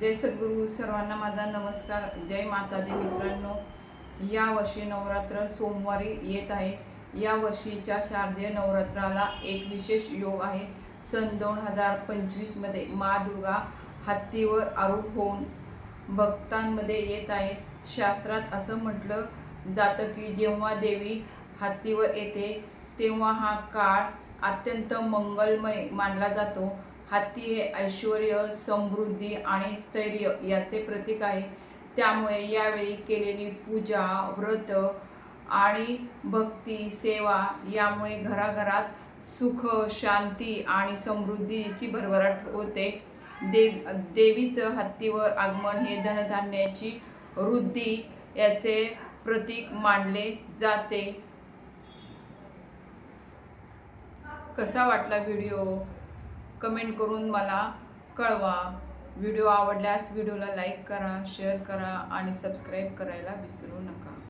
जय सद्गुरू सर्वांना माझा नमस्कार. जय मातादी मित्रांनो. या वर्षी नवरात्र सोमवारी येत आहे. या वर्षीच्या शारदीय नवरात्राला एक विशेष योग आहे. सन दोन हजार पंचवीसमध्ये मा दुर्गा हत्तीवर आरूढ होऊन भक्तांमध्ये येत आहे. शास्त्रात असं म्हटलं जातं की जेव्हा देवी हत्तीवर येते तेव्हा हा काळ अत्यंत मंगलमय मानला जातो. हत्ती हे ऐश्वर समृद्धी आणि स्थैर्य याचे प्रतीक आहे. त्यामुळे यावेळी केलेली पूजा व्रत आणि भक्ती सेवा यामुळे घराघरात सुख शांती आणि समृद्धीची भरभराट होते. देव देवीचं हत्तीवर आगमन हे धनधान्याची वृद्धी याचे प्रतीक मानले जाते. कसा वाटला व्हिडिओ? कमेंट करून मला कळवा. व्हिडिओ आवडल्यास व्हिडिओला लाईक करा शेअर करा आणि सबस्क्राईब करायला विसरू नका.